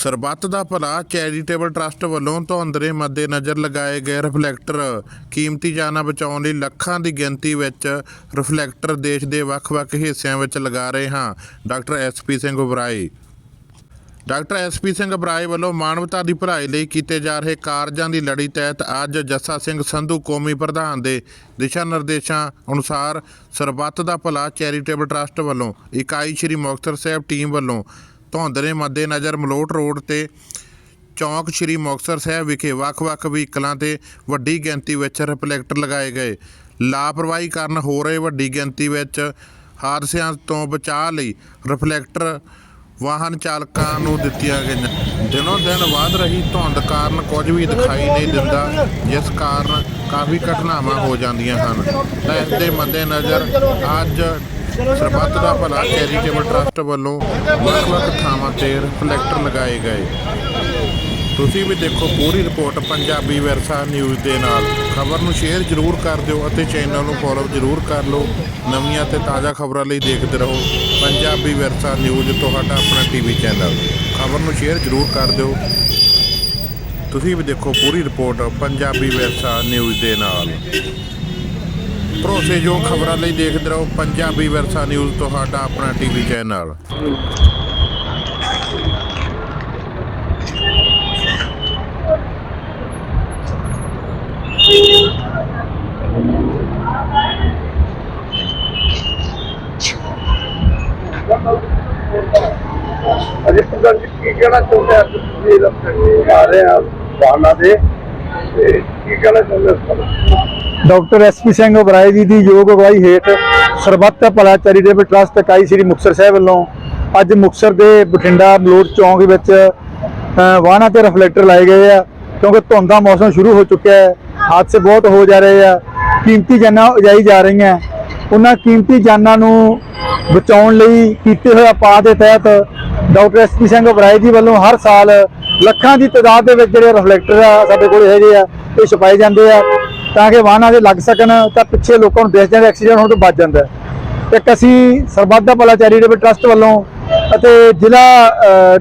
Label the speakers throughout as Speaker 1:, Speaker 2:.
Speaker 1: ਸਰਬੱਤ ਦਾ ਭਲਾ charitable trust ਵੱਲੋਂ ਧੁੰਦਰੇ ਮੱਦੇ ਨਜ਼ਰ ਲਗਾਏ ਗਏ ਰਿਫਲੈਕਟਰ। ਕੀਮਤੀ ਜਾਨਾਂ ਬਚਾਉਣ ਲਈ ਲੱਖਾਂ ਦੀ ਗਿਣਤੀ ਵਿੱਚ ਰਿਫਲੈਕਟਰ ਦੇਸ਼ ਦੇ ਵੱਖ-ਵੱਖ ਹਿੱਸਿਆਂ ਵਿੱਚ ਲਗਾ ਰਹੇ ਹਾਂ। Doctor SP Singh Oberoi. Doctor SP Singh Oberoi ਵੱਲੋਂ ਮਾਨਵਤਾ ਦੀ ਭਲਾਈ ਲਈ ਕੀਤੇ ਜਾ ਰਹੇ ਕਾਰਜਾਂ ਦੀ ਲੜੀ ਤਹਿਤ ਅੱਜ ਜੱਸਾ ਸਿੰਘ ਸੰਧੂ ਕੌਮੀ ਪ੍ਰਧਾਨ ਦੇ ਦਿਸ਼ਾ ਨਿਰਦੇਸ਼ਾਂ ਅਨੁਸਾਰ ਸਰਬੱਤ ਦਾ ਭਲਾ ਚੈਰੀਟੇਬਲ ਟਰਸਟ ਵੱਲੋਂ ਇਕਾਈ ਸ਼੍ਰੀ ਮੁਕਤਸਰ ਸਾਹਿਬ ਟੀਮ ਵੱਲੋਂ ਧੁੰਦ ਦੇ ਮੱਦੇਨਜ਼ਰ ਮਲੋਟ ਰੋਡ ਤੇ ਚੌਂਕ ਸ਼੍ਰੀ ਮੁਕਤਸਰ ਸਾਹਿਬ ਵਿਖੇ ਵੱਖ-ਵੱਖ ਵਹੀਕਲਾਂ ਤੇ ਵੱਡੀ ਗਿਣਤੀ ਵਿੱਚ ਰਿਫਲੈਕਟਰ ਲਗਾਏ ਗਏ। ਲਾਪਰਵਾਹੀ ਕਾਰਨ ਹੋ ਰਹੇ ਵੱਡੀ ਗਿਣਤੀ ਵਿੱਚ ਹਾਦਸਿਆਂ ਤੋਂ ਬਚਾਅ ਲਈ ਰਿਫਲੈਕਟਰ ਵਾਹਨ ਚਾਲਕਾਂ ਨੂੰ ਦਿੱਤੀਆਂ ਗਈਆਂ। ਦਿਨੋਂ ਦਿਨ ਵੱਧ ਰਹੀ ਧੁੰਦ ਕਾਰਨ ਕੁਝ ਵੀ ਦਿਖਾਈ ਨਹੀਂ ਦਿੰਦਾ, ਜਿਸ ਕਾਰਨ ਕਾਫੀ ਘਟਨਾਵਾਂ ਹੋ ਜਾਂਦੀਆਂ ਹਨ। ਤਾਂ ਇਸ ਦੇ ਮੱਦੇਨਜ਼ਰ ਅੱਜ ਸਰਬੱਤ ਦਾ ਭਲਾ ਚੈਰੀਟੇਬਲ ਟਰਸਟ ਵੱਲੋਂ ਵੱਖ-ਵੱਖ ਥਾਵਾਂ ਤੇ ਰਿਫਲੈਕਟਰ ਲਗਾਏ ਗਏ। ਤੁਸੀਂ ਵੀ ਦੇਖੋ ਪੂਰੀ ਰਿਪੋਰਟ ਪੰਜਾਬੀ ਵਿਰਸਾ ਨਿਊਜ਼ ਦੇ ਨਾਲ। ਖਬਰ ਨੂੰ ਸ਼ੇਅਰ ਜ਼ਰੂਰ ਕਰ ਦਿਓ ਅਤੇ ਚੈਨਲ ਨੂੰ ਫੋਲੋ ਜ਼ਰੂਰ ਕਰ ਲਓ। ਨਵੀਆਂ ਤੇ ਤਾਜ਼ਾ ਖਬਰਾਂ ਲਈ ਦੇਖਦੇ ਰਹੋ ਪੰਜਾਬੀ ਵਿਰਸਾ ਨਿਊਜ਼, ਤੁਹਾਡਾ ਆਪਣਾ ਟੀਵੀ ਚੈਨਲ। ਖਬਰ ਨੂੰ ਸ਼ੇਅਰ ਜ਼ਰੂਰ ਕਰ ਦਿਓ। ਤੁਸੀਂ ਵੀ ਦੇਖੋ ਪੂਰੀ ਰਿਪੋਰਟ ਪੰਜਾਬੀ ਵਿਰਸਾ ਨਿਊਜ਼ ਦੇ ਨਾਲ। ਭਰੋਸੇਯੋਗ ਖਬਰਾਂ ਲਈ ਦੇਖਦੇ ਰਹੋ, ਪੰਜਾਬੀ ਵਿਰਸਾ ਨਿਊਜ਼ ਤੁਹਾਡਾ ਆਪਣਾ ਟੀਵੀ ਚੈਨਲ।
Speaker 2: ਅਜੇ ਪ੍ਰਧਾਨ ਜੀ ਕੀ ਕਹਿਣਾ ਚਾਹੁੰਦੇ ਆ ਤੁਸੀਂ? ਇਲੈਕਸ਼ਨ ਆ ਰਹੇ ਆ ਵਾਹਨਾਂ ਦੇ। ਕੀ ਕਹਿਣਾ ਚਾਹੁੰਦੇ ਹੋ
Speaker 3: ਡਾਕਟਰ ਐਸਪੀ ਸਿੰਘ ਉਬਰਾਏ ਜੀ ਦੀ ਯੋਗ ਅਗਵਾਈ ਹੇਠ ਸਰਬੱਤ ਭਲਾ ਚੈਰੀਟੇਬਲ ਟਰਸਟ ਇਕਾਈ ਸ੍ਰੀ ਮੁਕਤਸਰ ਸਾਹਿਬ ਵੱਲੋਂ ਅੱਜ ਮੁਕਤਸਰ ਦੇ ਬਠਿੰਡਾ ਮਲੋਟ ਚੌਂਕ ਵਿੱਚ ਵਾਹਨਾਂ ਤੇ ਰਿਫਲੈਕਟਰ ਲਾਏ ਗਏ ਆ, ਕਿਉਂਕਿ ਧੁੰਦ ਦਾ ਮੌਸਮ ਸ਼ੁਰੂ ਹੋ ਚੁੱਕਿਆ ਹੈ, ਹਾਦਸੇ ਬਹੁਤ ਹੋ ਜਾ ਰਹੇ ਆ, ਕੀਮਤੀ ਜਾਨਾਂ ਉਜਾਈ ਜਾ ਰਹੀਆਂ। ਉਹਨਾਂ ਕੀਮਤੀ ਜਾਨਾਂ ਨੂੰ ਬਚਾਉਣ ਲਈ ਕੀਤੇ ਹੋਏ ਉਪਾਅ ਦੇ ਤਹਿਤ ਡਾਕਟਰ ਐਸਪੀ ਸਿੰਘ ਉਬਰਾਏ ਜੀ ਵੱਲੋਂ ਹਰ ਸਾਲ ਲੱਖਾਂ ਦੀ ਤਾਦਾਦ ਦੇ ਵਿੱਚ ਜਿਹੜੇ ਰਿਫਲੈਕਟਰ ਆ ਸਾਡੇ ਕੋਲ ਹੈਗੇ ਆ, ਇਹ ਛਪਾਏ ਜਾਂਦੇ ਆ। ਤਾਂ ਕਿ ਵਾਹਨਾਂ ਦੇ ਲੱਗ ਸਕਣ, ਤਾਂ ਪਿੱਛੇ ਲੋਕਾਂ ਨੂੰ ਦਿਸ ਜਾਂਦੇ ਐਕਸੀਡੈਂਟ ਹੋਣ ਤੋਂ ਬਚ ਜਾਂਦਾ ਇੱਕ ਅਸੀਂ ਸਰਬੱਤ ਦਾ ਭਲਾ ਚੈਰੀਟੇਬਲ ਟਰਸਟ ਵੱਲੋਂ ਅਤੇ ਜ਼ਿਲ੍ਹਾ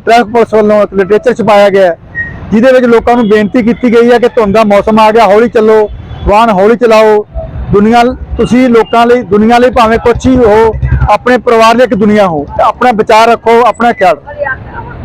Speaker 3: ਟ੍ਰੈਫਿਕ ਪੁਲਿਸ ਵੱਲੋਂ ਇੱਕ ਲਿਟਰੇਚਰ ਛਪਾਇਆ ਗਿਆ ਜਿਹਦੇ ਵਿੱਚ ਲੋਕਾਂ ਨੂੰ ਬੇਨਤੀ ਕੀਤੀ ਗਈ ਹੈ ਕਿ ਧੁੰਦ ਦਾ ਮੌਸਮ ਆ ਗਿਆ, ਹੌਲੀ ਚੱਲੋ, ਵਾਹਨ ਹੌਲੀ ਚਲਾਓ। ਦੁਨੀਆ, ਤੁਸੀਂ ਲੋਕਾਂ ਲਈ, ਦੁਨੀਆ ਲਈ ਭਾਵੇਂ ਕੁਛ ਹੀ ਹੋ, ਆਪਣੇ ਪਰਿਵਾਰ ਲਈ ਇੱਕ ਦੁਨੀਆ ਹੋ। ਆਪਣਾ ਵਿਚਾਰ ਰੱਖੋ, ਆਪਣਾ ਖਿਆਲ ਰੱਖੋ।